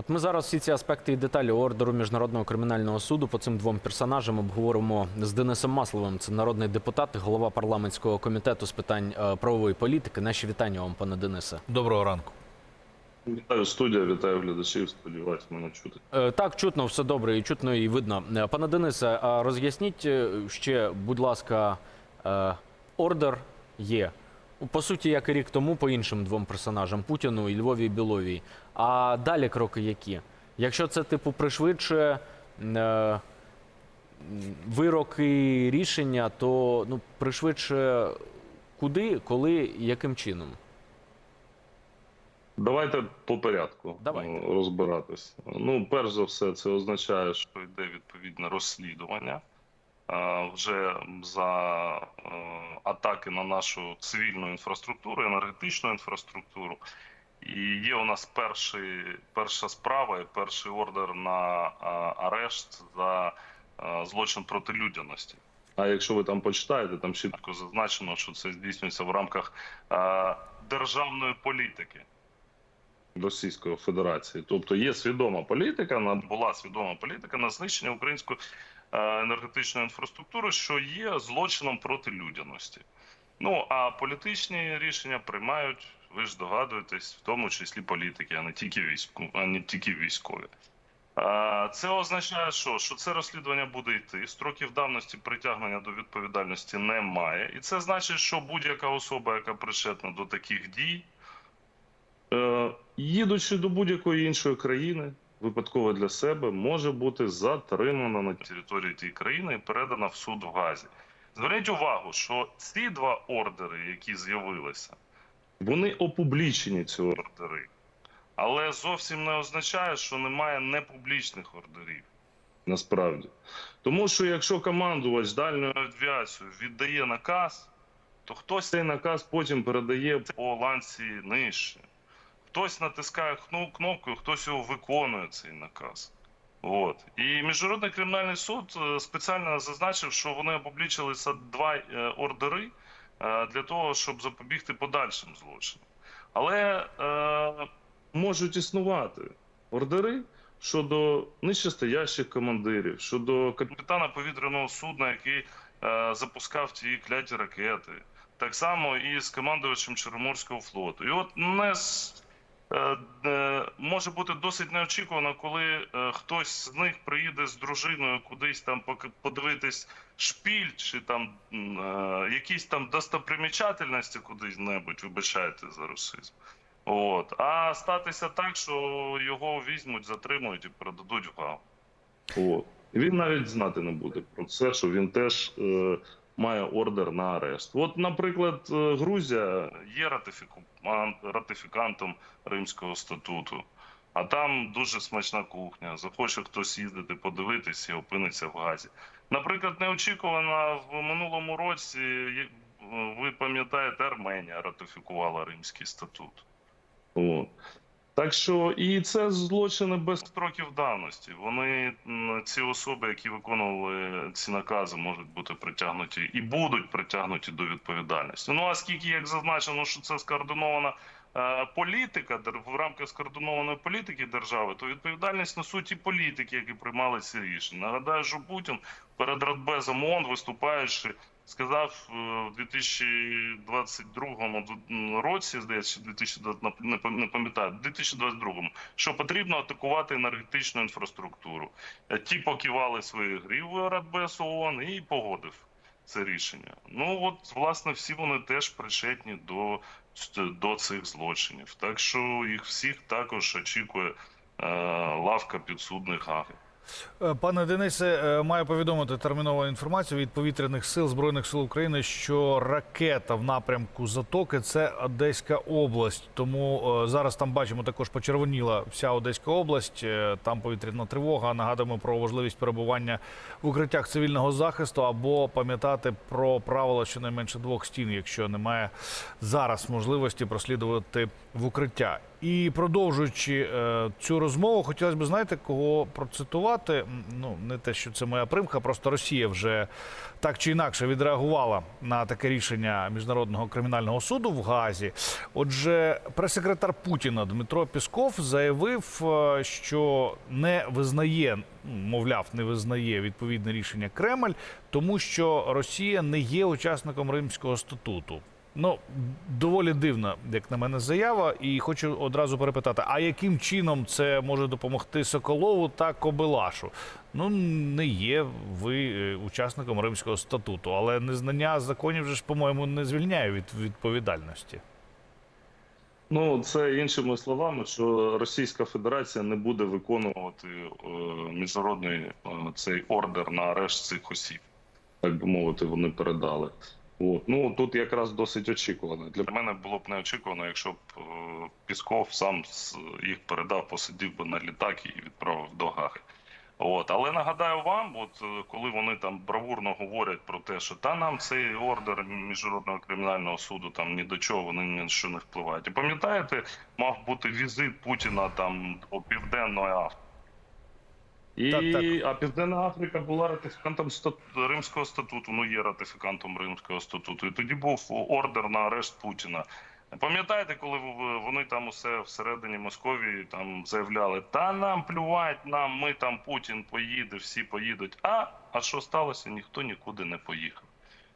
От ми зараз всі ці аспекти і деталі ордеру міжнародного кримінального суду по цим двом персонажам обговоримо з Денисом Масловим. Це народний депутат, голова парламентського комітету з питань е, правової політики. Наші вітання вам, пане Денисе. Доброго ранку. Вітаю студія, вітаю глядачів. Сподіваюсь, мене чути. Е, Так, чутно, все добре, і чутно, і видно. Е, Пане Денисе, а роз'ясніть ще, будь ласка, ордер є. По суті, як і рік тому, по іншим двом персонажам Путіну і Львові і Біловій. А далі кроки які? Якщо це типу пришвидшує е, м, вироки і рішення, то ну, пришвидшує куди, коли, яким чином? Давайте по порядку Давайте. е, розбиратись. Ну, перш за все, це означає, що йде відповідне розслідування вже за е, атаки на нашу цивільну інфраструктуру, енергетичну інфраструктуру. І є у нас перший, перша справа і перший ордер на е, арешт за е, злочин проти людяності. А якщо ви там почитаєте, там чітко зазначено, що це здійснюється в рамках е, державної політики. Російської Федерації, тобто є свідома політика, була свідома політика на знищення української е, енергетичної інфраструктури, що є злочином проти людяності. Ну а політичні рішення приймають, ви ж догадуєтесь, в тому числі політики, а не тільки війську, а не тільки військові. Е, Це означає, що, що це розслідування буде йти. Строків давності притягнення до відповідальності немає, і це значить, що будь-яка особа, яка причетна до таких дій. Їдучи до будь-якої іншої країни, випадково для себе, може бути затримана на території тієї країни і передана в суд в Газі. Зверніть увагу, що ці два ордери, які з'явилися, вони опублічені, ці ордери. Але зовсім не означає, що немає непублічних ордерів. Насправді. Тому що якщо командувач дальньої авіації віддає наказ, то хтось цей наказ потім передає по ланці нижче. Хтось натискає кнопку, хтось його виконує цей наказ. От. І Міжнародний кримінальний суд е, спеціально зазначив, що вони опублічили са- два е, ордери е, для того, щоб запобігти подальшим злочинам. Але е, можуть існувати ордери щодо нижчестоящих командирів, щодо капітана повітряного судна, який е, запускав ті кляті ракети. Так само і з командувачем Чорноморського флоту. І от не може бути досить неочікувано, коли е, хтось з них приїде з дружиною кудись там подивитись шпіль чи там е, якісь там достопримічательності кудись небудь, вибачайте за русизм. От. А статися так, що його візьмуть, затримують і передадуть в. От. Він навіть знати не буде про це, що він теж е, має ордер на арешт. От, наприклад, е, Грузія є ратифікантом Римського статуту, а там дуже смачна кухня. Захоче хтось їздити, подивитись і опиниться в газі. Наприклад, неочікувано в минулому році, є- ви пам'ятаєте, Арменія ратифікувала Римський статут. От. Так що і це злочини без строків давності. Вони ці особи, які виконували ці накази, можуть бути притягнуті і будуть притягнуті до відповідальності. Ну а скільки як зазначено, що це скоординована політика дер- в рамках скоординованої політики держави, то відповідальність несуть і політики, які приймали ці рішення. Нагадаю, що Путін перед Радбезом ООН, виступаючи, сказав е, в 2022 році, здається, 2020, не пам- не пам'ятаю, в 2022, що потрібно атакувати енергетичну інфраструктуру. Е, Ті покивали свої грі в Радбез ООН і погодив це рішення. Ну от власне всі вони теж причетні до, до цих злочинів. Так що їх всіх також очікує е, лавка підсудних Гаги. Е, Пане Денисе, е, маю повідомити термінову інформацію від повітряних сил збройних сил України, що ракета в напрямку затоки це Одеська область. Тому е, зараз там бачимо також почервоніла вся Одеська область. Там повітряна тривога. Нагадуємо про важливість перебування в укриттях цивільного захисту або пам'ятати про правила щонайменше двох стін, якщо немає зараз можливості прослідувати в укриття. І продовжуючи е, цю розмову, хотілося б знаєте, кого процитувати. Ну, не те, що це моя примха, просто Росія вже так чи інакше відреагувала на таке рішення міжнародного кримінального суду в Газі. Отже, прес-секретар Путіна Дмитро Пісков заявив, е, що не визнає, ну, мовляв, не визнає відповідне рішення Кремль, тому що Росія не є учасником Римського статуту. Ну, доволі дивна, як на мене, заява, і хочу одразу перепитати: а яким чином це може допомогти Соколову та Кобилашу? Ну, не є ви е, учасником Римського статуту, але незнання законів же ж, по-моєму, не звільняє від відповідальності. Ну, це іншими словами, що Російська Федерація не буде виконувати е, міжнародний е, цей ордер на арешт цих осіб, так би мовити, вони передали. От. Ну тут якраз досить очікувано. Для мене було б неочікувано, якщо б е, Пісков сам їх передав, посидів би на літак і відправив до Гаги. От, але нагадаю вам, от е, коли вони там бравурно говорять про те, що та нам цей ордер міжнародного кримінального суду там ні до чого, вони ні що не впливають. І пам'ятаєте, мав бути візит Путіна там до Південної Африки. І, Так, так. А Південна Африка була ратифікантом стат- Римського статуту, ну є ратифікантом Римського статуту. І тоді був ордер на арешт Путіна. Пам'ятаєте, коли вони там усе всередині Московії там заявляли, та нам плювать, нам ми там Путін поїде, всі поїдуть. А, а що сталося? Ніхто нікуди не поїхав.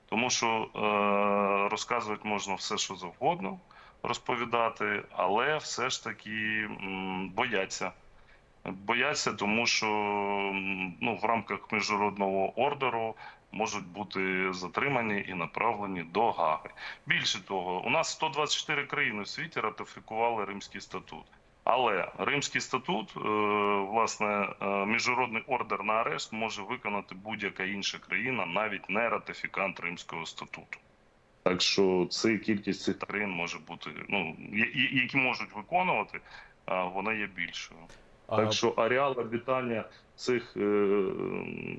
Тому що е, розказувати можна все, що завгодно розповідати, але все ж таки м, бояться. Бояться, тому що ну, в рамках міжнародного ордеру можуть бути затримані і направлені до Гаги. Більше того, у нас 124 країни в світі ратифікували Римський статут. Але Римський статут, е, власне, е, міжнародний ордер на арешт може виконати будь-яка інша країна, навіть не ратифікант Римського статуту. Так що це кількість цих країн може бути, ну які можуть виконувати, вона є більшою. А, Так що ареал обітання цих е,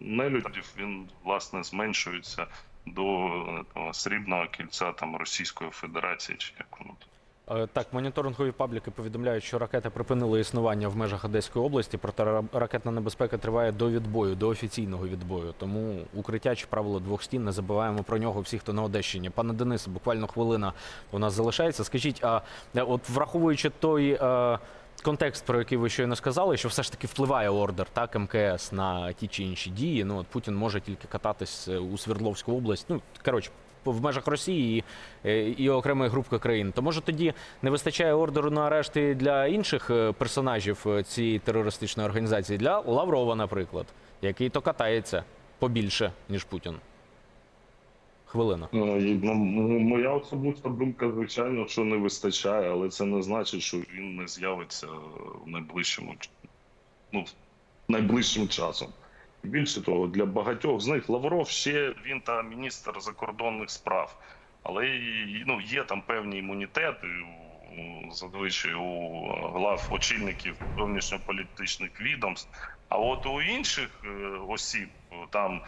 нелюдів він власне зменшується до е, того срібного кільця там Російської Федерації, чи як воно. Е, Так, моніторингові пабліки повідомляють, що ракети припинили існування в межах Одеської області, проте ракетна небезпека триває до відбою, до офіційного відбою. Тому укриття чи правило двох стін не забуваємо про нього всі, хто на Одещині. Пане Денисе, буквально хвилина у нас залишається. Скажіть, а е, от враховуючи той. Е, Контекст, про який ви щойно сказали, що все ж таки впливає ордер так МКС на ті чи інші дії. Ну от Путін може тільки кататись е, у Свердловську область. Ну коротше, в межах Росії і, е, і окремої групки країн. То може тоді не вистачає ордеру на арешти для інших е, персонажів цієї терористичної організації, для Лаврова, наприклад, який то катається побільше, ніж Путін. Хвилина. Ну, ну, м- моя особиста думка, звичайно, що не вистачає, але це не значить, що він не з'явиться в найближчому ну, найближчим часом. Більше того, для багатьох з них Лавров ще він та міністр закордонних справ, але ну, є там певні імунітети зазвичай у глав очільників зовнішньополітичних відомств. А от у інших е, осіб там.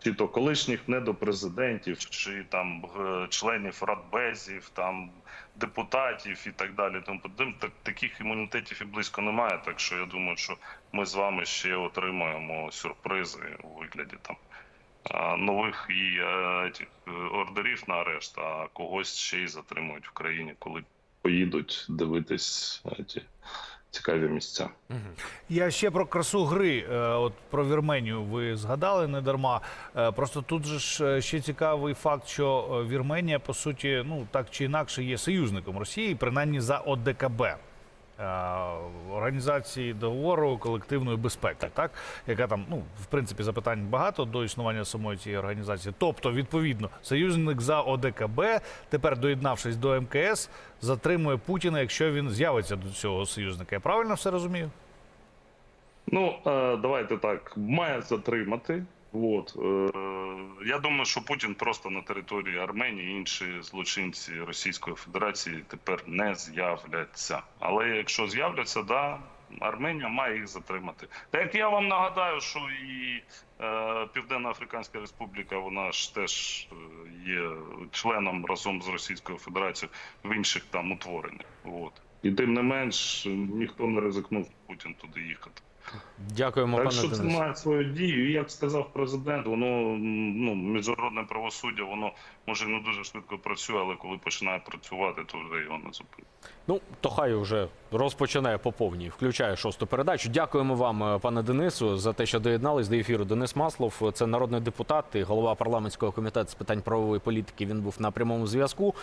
Е, чи то колишніх недопрезидентів, чи там членів радбезів, там депутатів і так далі. Тому так таких імунітетів і близько немає. Так що я думаю, що ми з вами ще отримаємо сюрпризи у вигляді там нових і е, е, ордерів на арешт, а когось ще й затримують в країні, коли поїдуть дивитись е, ті цікаві місця. Я ще про красу гри, е, от про Вірменію ви згадали не дарма. Е, Просто тут же ж е, ще цікавий факт, що Вірменія, по суті, ну так чи інакше є союзником Росії, принаймні за ОДКБ. Е, Організації договору колективної безпеки, так. яка там, ну в принципі, запитань багато до існування самої цієї організації. Тобто, відповідно, союзник за ОДКБ, тепер доєднавшись до МКС, затримує Путіна, якщо він з'явиться до цього союзника. Я правильно все розумію? Ну, е, давайте так, має затримати. От, е, я думаю, що Путін просто на території Арменії, інші злочинці Російської Федерації тепер не з'являться. Але якщо з'являться, да, Арменія має їх затримати. Так як я вам нагадаю, що і е, Південна Африканська Республіка, вона ж теж е, є членом разом з Російською Федерацією в інших там утвореннях. От. І тим не менш, ніхто не ризикнув Путін туди їхати. Дякуємо, Так пане що це має свою дію. І як сказав президент, воно ну міжнародне правосуддя, воно може не дуже швидко працює, але коли починає працювати, то вже його не зупинить. Ну, то хай вже розпочинає по повній, включає шосту передачу. Дякуємо вам, е, пане Денису, за те, що доєднались до ефіру. Денис Маслов, це народний депутат і голова парламентського комітету з питань правової політики. Він був на прямому зв'язку.